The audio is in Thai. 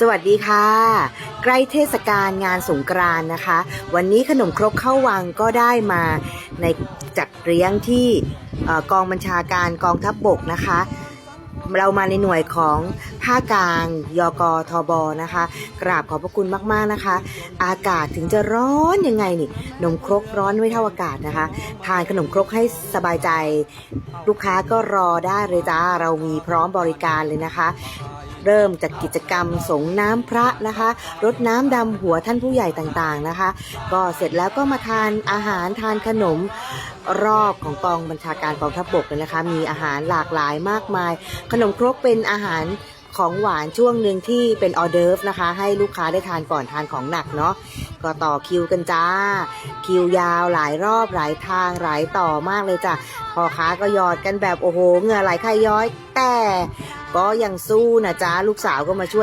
สวัสดีค่ะ ใกล้เทศกาลงานสงกรานนะคะ วันนี้ขนมครกเข้าวังก็ได้มาในจัดเลี้ยงที่กองบัญชาการกองทัพบบกนะคะ เรามาในหน่วยของภาคกลางยกทบนะคะ กราบขอบพระคุณมากๆนะคะ อากาศถึงจะร้อนยังไงนี่ขนมครกร้อนไม่เท่าอากาศนะคะ ทานขนมครกให้สบายใจ ลูกค้าก็รอได้เลยจ้าเรามีพร้อมบริการเลยนะคะ เริ่มจากกิจกรรมสงน้ำพระนะคะรดน้ำดำหัวท่านผู้ใหญ่ต่างๆนะคะ ก็เสร็จแล้วก็มาทานอาหารทานขนมรอบของกองบัญชาการกองทัพบกเลยนะคะ มีอาหารหลากหลายมากมาย ขนมครกเป็นอาหารของหวานช่วงหนึ่งที่เป็นออเดิร์ฟนะคะ ให้ลูกค้าได้ทานก่อนทานของหนักเนาะก็ต่อคิวกันจ้า คิวยาวหลายรอบหลายทางหลายต่อมากเลยจ้ะพ่อค้าก็หยอดกันแบบโอ้โหเหงื่อไหลใครย้อย แต่ ก็ยังสู้นะจ้าลูกสาวก็มาช่วย